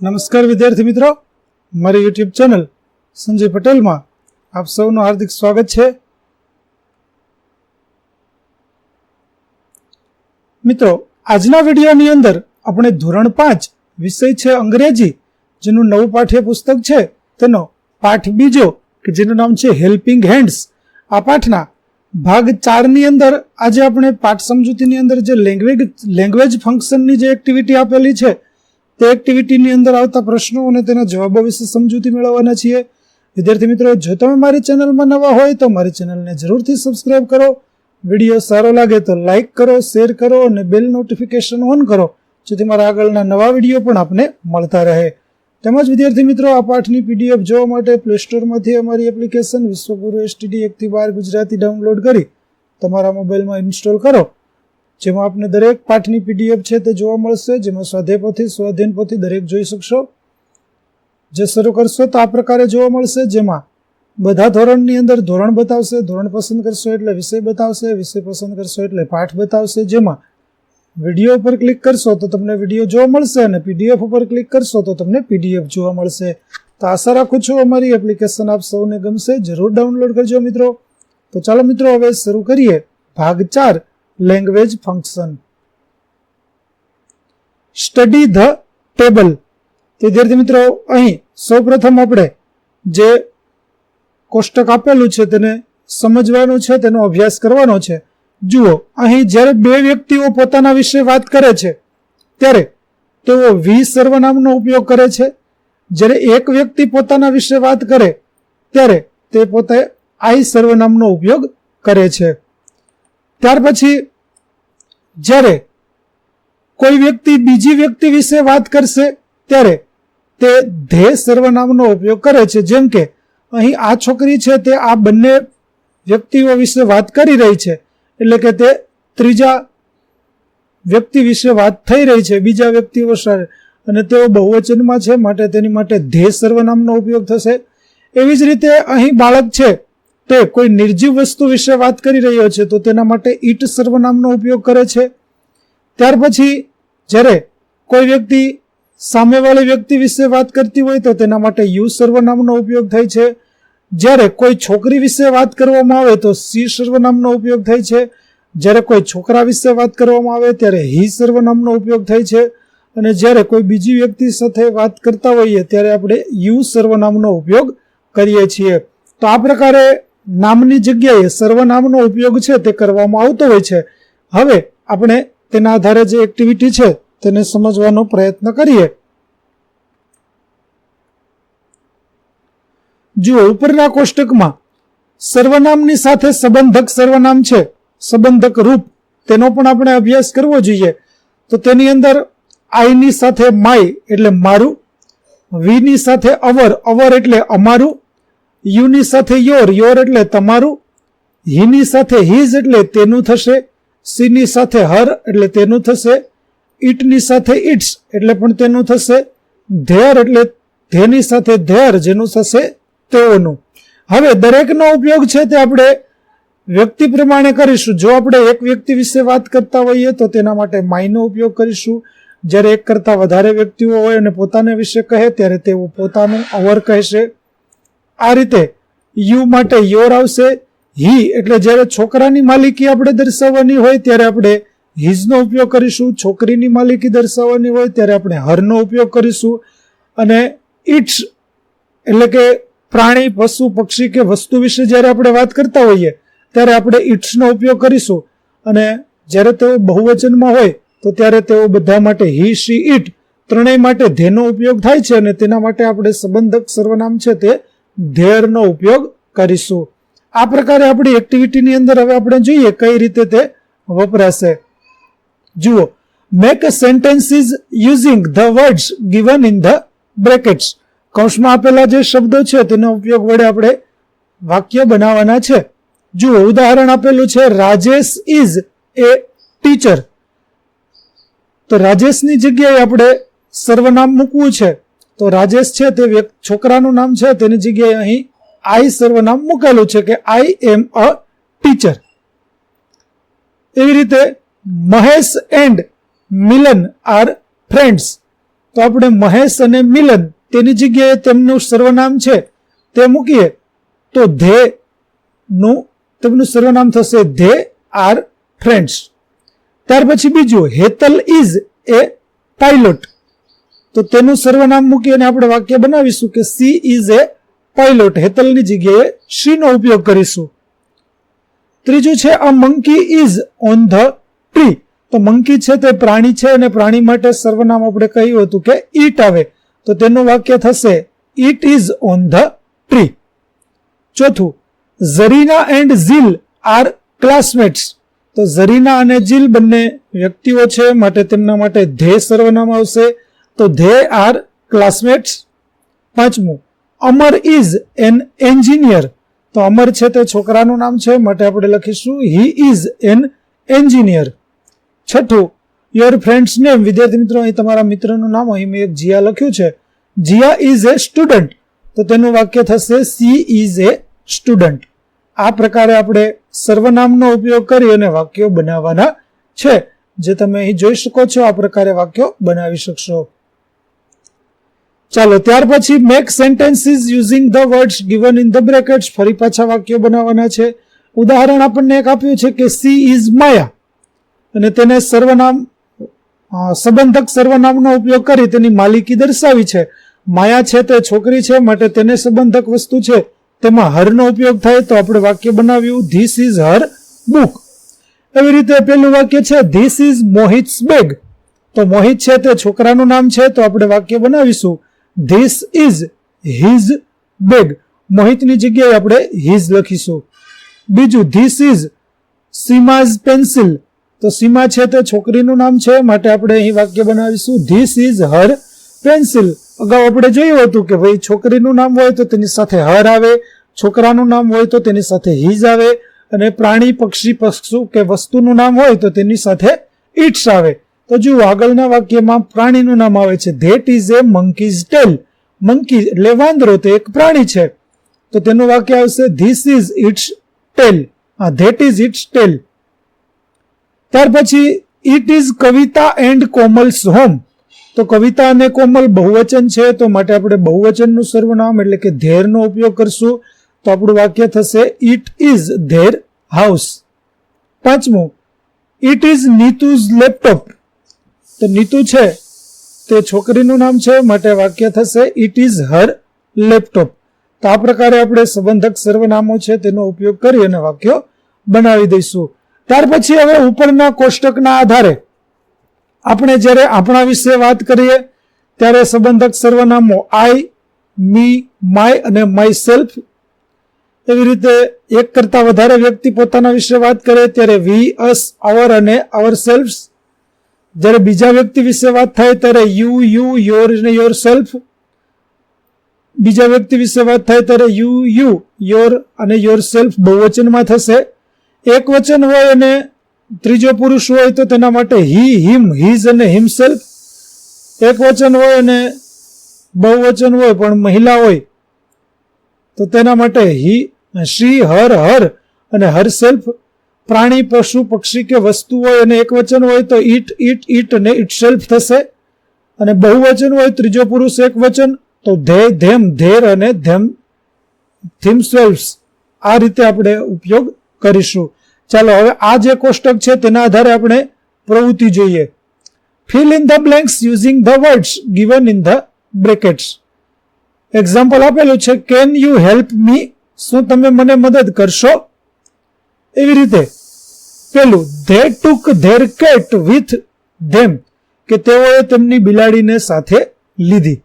નમસ્કાર વિદ્યાર્થી મિત્રો. મારી યુટ્યુબ ચેનલ સંજય પટેલમાં આપ સૌનું હાર્દિક સ્વાગત છે. મિત્રો, આજના વિડીયોની અંદર આપણે ધોરણ પાંચ વિષય છે અંગ્રેજી, જેનું નવું પાઠ્યપુસ્તક છે. તેનો પાઠ બીજો, કે જેનું નામ છે હેલ્પિંગ હેન્ડ્સ આ પાઠના ભાગ ચારની અંદર આજે આપણે પાઠ સમજૂતીની અંદર જે લેંગ્વેજ લેંગ્વેજ ફંક્શનની જે એક્ટિવિટી આપેલી છે તે એક્ટિવિટીની અંદર આવતા પ્રશ્નો અને તેના જવાબો વિશે સમજૂતી મેળવવાના છીએ. વિદ્યાર્થી મિત્રો, જો તમે મારી ચેનલમાં નવા હોય તો મારી ચેનલને જરૂરથી સબસ્ક્રાઇબ કરો. વીડિયો સારો લાગે તો લાઇક કરો શેર કરો અને બેલ નોટિફિકેશન ઓન કરો, જેથી મારા આગળના નવા વીડિયો પણ આપને મળતા રહે. તેમજ વિદ્યાર્થી મિત્રો, આ પાઠની પીડીએફ જોવા માટે પ્લે સ્ટોરમાંથી અમારી એપ્લિકેશન વિશ્વગુરુ એસટીડી એકથી બાર ગુજરાતી ડાઉનલોડ કરી તમારા મોબાઈલમાં ઇન્સ્ટોલ કરો. જેમાં આપને દરેક પાઠની પીડીએફ છે તે જોવા મળશે, જેમાં સ્વાધ્યાય પોથી, સ્વાધ્યાયન પોથી દરેક જોઈ શકશો. જે શરૂ કરશો તો આ પ્રકારે જોવા મળશે, જેમાં બધા ધોરણની અંદર ધોરણ બતાવશે, ધોરણ પસંદ કરશો એટલે વિષય બતાવશે, વિષય પસંદ કરશો એટલે પાઠ બતાવશે, જેમાં વીડિયો ઉપર ક્લિક કરશો તો તમને વીડિયો જોવા મળશે અને પીડીએફ ઉપર ક્લિક કરશો તો તમને પીડીએફ જોવા મળશે. તો આશા રાખું છું અમારી એપ્લિકેશન આપ સૌને ગમશે, જરૂર ડાઉનલોડ કરજો મિત્રો. તો ચાલો મિત્રો, હવે શરૂ કરીએ. ભાગ ચાર. Language function study the table વિદ્યાર્થી મિત્રો, અહીં સૌપ્રથમ આપણે જે કોષ્ટક આપેલું છે તેને સમજવાનું છે, તેનો અભ્યાસ કરવાનો છે. જુઓ, અહીં જ્યારે બે વ્યક્તિઓ પોતાના વિશે વાત કરે છે, ત્યારે તેઓ વી સર્વનામનો ઉપયોગ કરે છે. જ્યારે એક વ્યક્તિ પોતાના વિશે વાત કરે, ત્યારે તે પોતે આઈ સર્વનામનો ઉપયોગ કરે છે. ત્યાર પછી જ્યારે કોઈ વ્યક્તિ બીજી વ્યક્તિ વિશે વાત કરશે, ત્યારે તે ધ્યેય સર્વનામનો ઉપયોગ કરે છે. જેમ કે અહીં આ છોકરી છે તે આ બંને વ્યક્તિઓ વિશે વાત કરી રહી છે, એટલે કે તે ત્રીજા વ્યક્તિ વિશે વાત થઈ રહી છે, બીજા વ્યક્તિઓ અને તેઓ બહુવચનમાં છે, માટે તેની માટે ધ્યેય સર્વનામનો ઉપયોગ થશે. એવી જ રીતે અહીં બાળક છે તે કોઈ નિર્જીવ વસ્તુ વિશે વાત કરી રહ્યો છે, તો તેના માટે ઈટ સર્વનામનો ઉપયોગ કરે છે. ત્યાર પછી, જ્યારે કોઈ વ્યક્તિ સામેવાળી વ્યક્તિ વિશે વાત કરતી હોય, તો તેના માટે યુ સર્વનામનો ઉપયોગ થાય છે. જ્યારે કોઈ છોકરી વિશે વાત કરવામાં આવે, તો સી સર્વનામનો ઉપયોગ થાય છે. જ્યારે કોઈ છોકરા વિશે વાત કરવામાં આવે, ત્યારે હી સર્વનામનો ઉપયોગ થાય છે. અને જ્યારે કોઈ બીજી વ્યક્તિ સાથે વાત કરતા હોઈએ, ત્યારે આપણે યુ સર્વનામનો ઉપયોગ કરીએ છીએ. તો આ પ્રકારે નામની જગ્યાએ સર્વનામનો ઉપયોગ છે તે કરવામાં આવતો હોય છે. હવે આપણે તેના આધારે જે એક્ટિવિટી છે તેને સમજવાનો પ્રયત્ન કરીએ. જુઓ, ઉપરના કોષ્ટકમાં સર્વનામની સાથે સંબંધક સર્વનામ છે. સંબંધક રૂપ, તેનો પણ આપણે અભ્યાસ કરવો જોઈએ. તો તેની અંદર આઈની સાથે માય એટલે મારું વીની સાથે અવર અવર એટલે અમારું યુની સાથે યોર યોર એટલે તમારું, હીની સાથે હિઝ એટલે તેનું થશે, સીની સાથે હર એટલે તેનું થશે, ઈટની સાથે ઇટ્સ એટલે પણ તેનું થશે, ધેર એટલે ધેની સાથે ધેર જેનું થશે તેઓનું. હવે દરેકનો ઉપયોગ છે તે આપણે વ્યક્તિ પ્રમાણે કરીશું. જો આપણે એક વ્યક્તિ વિશે વાત કરતા હોઈએ તો તેના માટે માયનો ઉપયોગ કરીશું. જ્યારે એક કરતાં વધારે વ્યક્તિઓ હોય અને પોતાને વિશે કહે, ત્યારે તેઓ પોતાનું અવર કહેશે. આ રીતે યુ માટે યોર આવશે, હી, એટલે જ્યારે છોકરાની માલિકી આપણે દર્શાવવાની હોય ત્યારે આપણે હિઝનો ઉપયોગ કરીશું, છોકરીની માલિકી દર્શાવવાની હોય ત્યારે આપણે હરનો ઉપયોગ કરીશું, અને ઇટ્સ એટલે કે પ્રાણી, પશુ, પક્ષી કે વસ્તુ વિશે જ્યારે આપણે વાત કરતા હોઈએ, ત્યારે આપણે ઇટ્સનો ઉપયોગ કરીશું, અને જ્યારે તેઓ બહુવચનમાં હોય, તો ત્યારે તેઓ બધા માટે હી, શી ઇટ ત્રણેય માટે ધેનો ઉપયોગ થાય છે, અને તેના માટે આપણે સંબંધક સર્વનામ છે તે ધેરનો ઉપયોગ કરીશું. આ પ્રકારે આપણી એક્ટિવિટીની અંદર હવે આપણે જોઈએ કઈ રીતે તે વપરાશે. જુઓ make sentences using the words given in the brackets કૌંસમાં આપેલા જે શબ્દો છે, તેનો ઉપયોગ વડે આપણે વાક્ય બનાવવાના છે. જુઓ, ઉદાહરણ આપેલું છે રાજેશ ઇઝ એ ટીચર તો રાજેશની જગ્યાએ આપણે સર્વનામ મૂકવું છે. તો રાજેશ છે તે છોકરાનું નામ છે, તેની જગ્યાએ અહીં આઈ સર્વનામ મૂકેલું છે કે આઈ એમ અ ટીચર એવી રીતે Mahesh and Milan are friends તો આપણે મહેશ અને મિલન તેની જગ્યાએ તેમનું સર્વનામ છે, તે મૂકીએ. તો ધે નું, તેમનું સર્વનામ થશે ધે આર ફ્રેન્ડ્સ ત્યાર પછી બીજું, હેતલ ઇઝ એ પાયલોટ તો તેનું સર્વનામ મૂકી અને આપણે વાક્ય બનાવીશું કે સી ઇઝ એ પાયલોટ હેતલની જગ્યાએ શી નો ઉપયોગ કરીશું. ત્રીજું છે a monkey is on the tree તો મંકી છે તે પ્રાણી છે અને પ્રાણી માટે સર્વનામ આપણે કહ્યું હતું કે ઈટ આવે. તો તેનું વાક્ય થશે it is on the tree ચોથું Zarina and Zeel are classmates તો ઝરીના અને જીલ બંને વ્યક્તિઓ છે, માટે તેમના માટે ધ્યેય સર્વનામ આવશે તો ધે આર ક્લાસમેટ્સ પાંચમું. Amar is an engineer. તો અમર છે તે છોકરાનું નામ છે, માટે આપણે લખીશું, હી ઇઝ એન એન્જિનિયર. છઠ્ઠું યોર ફ્રેન્ડ્સ નેમ વિદ્યાર્થી મિત્રો, અહીં તમારા મિત્રનું નામ, અહીં મેં એક જીયા લખ્યું છે. Jiya is a student. તો તેનું વાક્ય થશે, સી ઇઝ એ સ્ટુડન્ટ. આ પ્રકારે આપણે સર્વનામનો ઉપયોગ કરી અને વાક્યો બનાવવાના છે. જે તમે અહીં જોઈ શકો છો, આ પ્રકારે વાક્યો બનાવી શકશો. ચાલો, ત્યાર પછી make sentences using the words given in the brackets ફરી પાછા વાક્યો બનાવવાના છે. ઉદાહરણ આપણને એક આપ્યું છે કે સી ઇઝ માયા અને તેને સર્વનામ સંબંધક સર્વનામનો ઉપયોગ કરી તેની માલિકી દર્શાવી છે. માયા છે તે છોકરી છે, માટે તેને સંબંધક વસ્તુ છે. તેમાં હરનો ઉપયોગ થાય તો આપણે વાક્ય બનાવ્યું ધીસ ઇઝ હર બુક એવી રીતે પેલું વાક્ય છે ધીસ ઇઝ મોહિત્સ બેગ તો મોહિત છે તે છોકરાનું નામ છે, તો આપણે વાક્ય બનાવીશું. ધીસ ઇઝ હિઝ બેગ મોહિતની જગ્યાએ આપણે હિઝ લખીશું. બીજું ધીસ ઇઝ સીમાઝ પેન્સિલ તો સીમા છે તે છોકરીનું નામ છે. માટે આપણે અહીં વાક્ય બનાવીશું. ધીસ ઇઝ હર પેન્સિલ અગાઉ આપણે જોયું હતું કે ભાઈ છોકરીનું નામ હોય તો તેની સાથે હર આવે. છોકરાનું નામ હોય તો તેની સાથે હિઝ આવે. અને પ્રાણી, પક્ષી, પશુ કે વસ્તુનું નામ હોય તો તેની સાથે ઇટ્સ આવે. તો જુઓ આગળના વાક્યમાં પ્રાણીનું નામ આવે છે that is a monkey's tail monkey એટલે વાંદરો, તે એક પ્રાણી છે. તો તેનું વાક્ય આવશે ધીસ ઇઝ ઇટ્સ ટેલ હા ધેટ ઇઝ ઇટ્સ ટેલ ત્યાર પછી it is Kavita and Komal's home તો કવિતા અને કોમલ બહુવચન છે, તો માટે આપણે બહુવચનનું સર્વનામ, એટલે કે ધેરનો ઉપયોગ કરશું. તો આપણું વાક્ય થશે ઇટ ઇઝ ધેર હાઉસ પાંચમું ઇટ ઇઝ નીતુઝ લેપટોપ. તો નીતુ છે. તે છોકરીનું નામ છે, માટે વાક્ય થશે ઇટ ઇઝ હર લેપટોપ તો આ પ્રકારે આપણે સંબંધક સર્વનામો છે, તેનો ઉપયોગ કરી અને વાક્યો બનાવી દઈશું. ત્યાર પછી હવે ઉપરના કોષ્ટકના આધારે આપણે જ્યારે આપણા વિશે વાત કરીએ, ત્યારે સંબંધક સર્વનામો આઈ મી માય અને માય સેલ્ફ એવી રીતે એક કરતા વધારે વ્યક્તિ પોતાના વિશે વાત કરે, ત્યારે વી અસ અવર અને અવર સેલ્ફ જ્યારે બીજા વ્યક્તિ વિશે વાત થાય ત્યારે યુ યુ યોર ને યોર સેલ્ફ બીજા વ્યક્તિ વિશે વાત થાય ત્યારે યુ યુ યોર અને યોર સેલ્ફ બહુવચનમાં થશે. એક વચન હોય અને ત્રીજો પુરુષ હોય તો તેના માટે હી હિમ હિઝ અને હિમસેલ્ફ એક વચન હોય અને બહુવચન હોય પણ મહિલા હોય તો તેના માટે હી શી હર હર અને હર સેલ્ફ પ્રાણી, પશુ, પક્ષી કે વસ્તુ હોય અને એક વચન હોય તો ઈટ ઈટ ઈટ અને ઇટ સેલ્ફ થશે. અને બહુવચન હોય, ત્રીજો પુરુષ એક વચન, તો ધે, ધેમ, ધેર અને ધેમ થીમ સેલ્ફ્સ આ રીતે આપણે ઉપયોગ કરીશું. ચાલો, હવે આ જે કોષ્ટક છે તેના આધારે આપણે પ્રવૃત્તિ જોઈએ. Fill in the blanks using the words given in the brackets example આપેલું છે કેન યુ હેલ્પ મી શું તમે મને મદદ કરશો? એવી રીતે પેલું they took their cat with them કે તેઓએ તેમની બિલાડીને સાથે લીધી.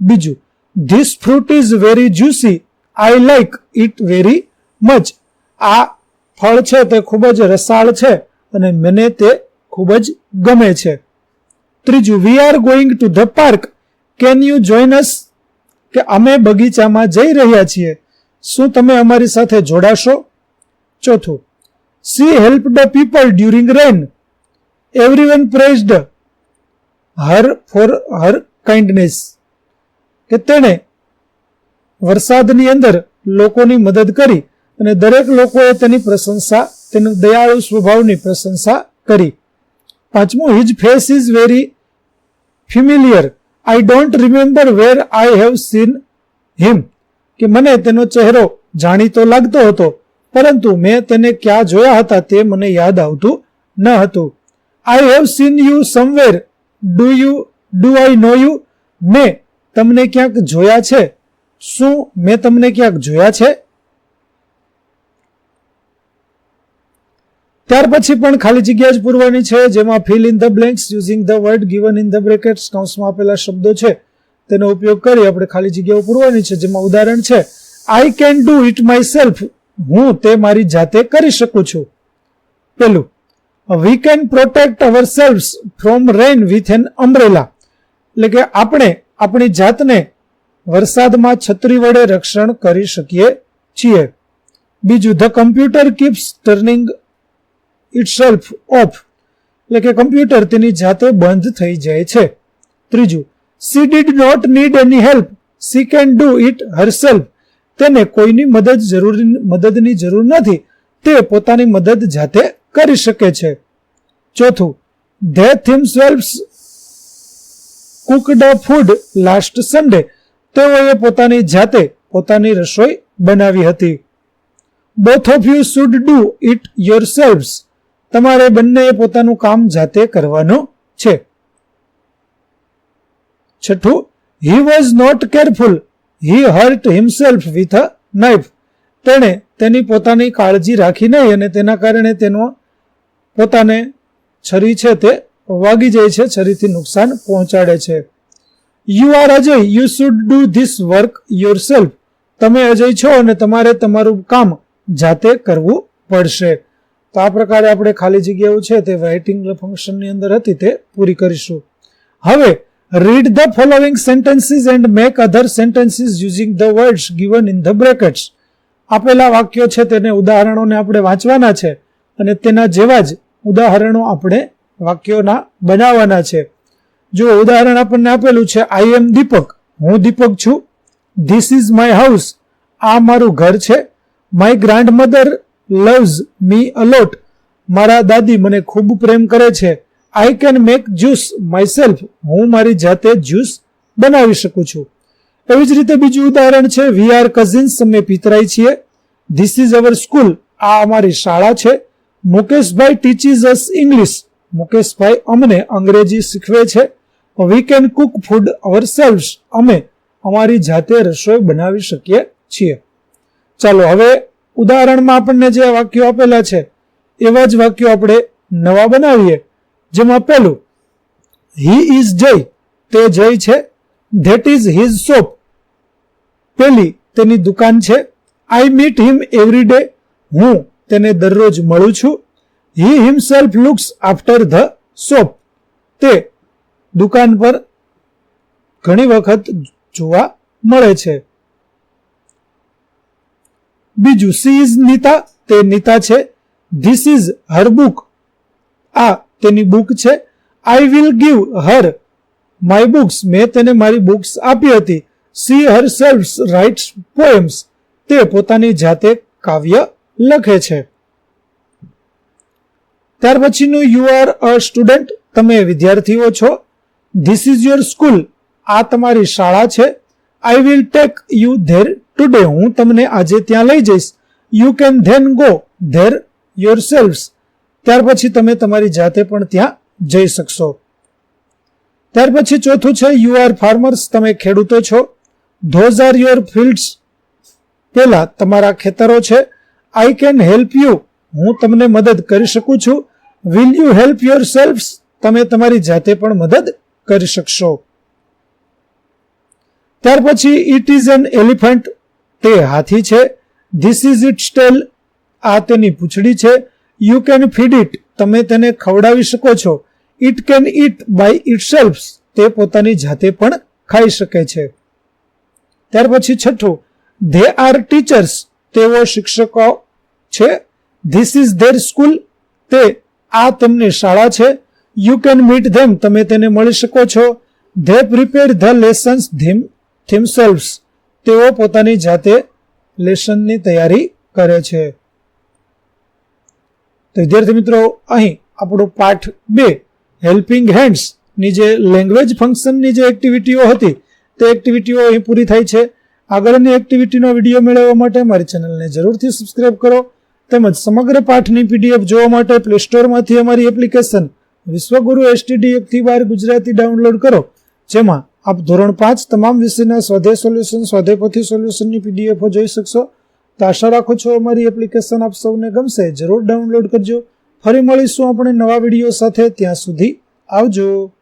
બીજું this fruit is very juicy I like it very much આ ફળ છે તે ખૂબ જ રસાળ છે અને મને તે ખૂબ જ ગમે છે. ત્રીજું we are going to the park can you join us કે અમે બગીચામાં જઈ રહ્યા છીએ. શું તમે અમારી સાથે જોડાશો? ચોથું she help the people during rain everyone praised her for her kindness કે તેણે વરસાદની અંદર લોકોની મદદ કરી અને દરેક લોકોએ તેની પ્રશંસા, તેના દયાળુ સ્વભાવની પ્રશંસા કરી. પાંચમું his face is very familiar I don't remember where I have seen him કે મને તેનો ચહેરો જાણીતો લાગતો હતો. પરંતુ મેં તેને ક્યાં જોયા હતા તે મને યાદ આવતું ન હતું. I have seen you somewhere do you do I know you મેં તમને ક્યાંક જોયા છે? શું મેં તમને ક્યાંક જોયા છે? ત્યાર પછી પણ ખાલી જગ્યા જ પૂરવાની છે, જેમાં fill in the blanks using the word given in the brackets કૌંસમાં આપેલા શબ્દો છે. તેનો ઉપયોગ કરી આપણે ખાલી જગ્યાઓ પૂરવાની છે, જેમાં ઉદાહરણ છે. I can do it myself હું તે મારી જાતે કરી શકું છું. પેલું we can protect our self from rain with an umbrella એટલે કે આપણે આપણી જાતને વરસાદમાં છત્રી વડે રક્ષણ કરી શકીએ છીએ. બીજું the computer keeps turning itself off એટલે કે કમ્પ્યુટર તેની જાતે બંધ થઈ જાય છે. ત્રીજું she did not need any help she can do it herself તેને કોઈની મદદ જરૂરી, મદદની જરૂર નથી. તે પોતાની મદદ જાતે કરી શકે છે. ચોથું, they themselves cooked food last Sunday. તેઓએ પોતાની જાતે પોતાની રસોઈ બનાવી હતી. Both of you should do it yourselves તમારે બંનેએ પોતાનું કામ જાતે કરવાનું છે. છઠ્ઠું, he was not careful. He hurt himself with a knife તેણે તેની પોતાની કાળજી રાખી નહીં અને તેના કારણે તેનો પોતાને છરી છે તે વાગી જાય છે, છરીથી નુકસાન પહોંચાડે છે. You are Ajay. You should do this work yourself તમે અજય છો અને તમારે તમારું કામ જાતે કરવું પડશે. તો આ પ્રકારે આપણે ખાલી જગ્યાઓ છે તે રાઇટિંગ ફંક્શનની અંદર હતી તે પૂરી કરીશું. હવે read the following sentences and make other sentences using the words given in the brackets આપેલા વાક્યો છે તેને ઉદાહરણોને આપણે વાંચવાના છે અને તેના જેવા જ ઉદાહરણો આપણે વાક્યોના બનાવવાના છે. જો ઉદાહરણ આપણને આપેલું છે આઈ એમ દીપક હું દીપક છું. ધીસ ઇઝ માય હાઉસ આ મારું ઘર છે. My grandmother loves me a lot મારા દાદી મને ખૂબ પ્રેમ કરે છે. I can make juice myself હું મારી જાતે જ્યુસ બનાવી શકું છું. એવી જ રીતે બીજું ઉદાહરણ છે વી આર કઝિન્સ અમે પિતરાઈ છીએ. ધીસ ઇઝ અવર સ્કૂલ આ અમારી શાળા છે. મુકેશભાઈ ટીચીઝ અસ ઇંગ્લિશ મુકેશભાઈ અમને અંગ્રેજી શીખવે છે. We can cook food our self અમે અમારી જાતે રસોઈ બનાવી શકીએ છીએ. ચાલો, હવે ઉદાહરણમાં આપણને જે વાક્યો આપેલા છે, એવા જ વાક્યો આપણે નવા બનાવીએ. જેમાં પહેલું હી ઇઝ જય. તે જય છે. ધેટ ઇઝ હિઝ શોપ પેલી તેની દુકાન છે. I meet him every day હું તેને દરરોજ મળું છું. He himself looks after the shop તે દુકાન પર ઘણી વખત જોવા મળે છે. બીજું સી ઇઝ નીતા તે નીતા છે. ધીસ ઇઝ હર બુક આ તેની બુક છે I will give her my books મેં તેને મારી બુક્સ આપી હતી. She herself writes poems તે પોતાની જાતે કાવ્ય લખે છે. ત્યાર પછીનું યુ આર અ સ્ટુડન્ટ તમે વિદ્યાર્થીઓ છો. ધીસ ઇઝ યોર સ્કૂલ આ તમારી શાળા છે. I will take you there today હું તમને આજે ત્યાં લઈ જઈશ. You can then go there yourself ત્યાર પછી તમે તમારી જાતે પણ ત્યાં જઈ શકશો. ત્યાર પછી ચોથું છે યુ આર ફાર્મર્સ તમે ખેડૂતો છો. ધોઝ આર યોર ફિલ્ડ્સ પેલા તમારા ખેતરો છે. આઈ કેન હેલ્પ યુ હું તમને મદદ કરી શકું છું. Will you help yourself તમે તમારી જાતે પણ મદદ કરી શકશો. ત્યાર પછી ઇટ ઇઝ એન એલિફન્ટ તે હાથી છે. ધીસ ઇઝ ઇટ સ્ટેલ આ તેની પૂંછડી છે. યુ કેન ફીડ ઇટ તમે તેને ખવડાવી શકો છો. It can eat by itself તે પોતાની જાતે પણ ખાઈ શકે છે. ત્યાર પછી છઠ્ઠું ધે આર ટીચર્સ તેઓ શિક્ષકો છે. ધીસ ઇઝ ધેર સ્કૂલ તે આ તેમની શાળા છે. યુ કેન મીટ ધેમ તમે તેને મળી શકો છો. They prepare the lessons them themselves તેઓ પોતાની જાતે લેસનની તૈયારી કરે છે. તો વિદ્યાર્થી મિત્રો, અહીં આપણો પાઠ બે હેલ્પિંગ હેન્ડ્સની જે લેંગ્વેજ ફંક્શનની જે એક્ટિવિટીઓ હતી, તે એક્ટિવિટીઓ અહીં પૂરી થાય છે. આગળની એક્ટિવિટીનો વીડિયો મેળવવા માટે મારી ચેનલને જરૂરથી સબસ્ક્રાઇબ કરો. તેમજ સમગ્ર પાઠની પીડીએફ જોવા માટે પ્લે સ્ટોરમાંથી અમારી એપ્લિકેશન વિશ્વગુરુ એસટીડી એકથી બાર ગુજરાતી ડાઉનલોડ કરો, જેમાં આપ ધોરણ પાંચ તમામ વિષયના સ્વાધ્યાય સોલ્યુશન સ્વાધ્યાયપોથી સોલ્યુશનની પીડીએફો જોઈ શકશો. તો આશા રાખું છું અમારી એપ્લિકેશન આપ સૌને ગમશે. જરૂર ડાઉનલોડ કરજો. ફરી મળીશું આપણે નવા વીડિયો સાથે. ત્યાં સુધી આવજો.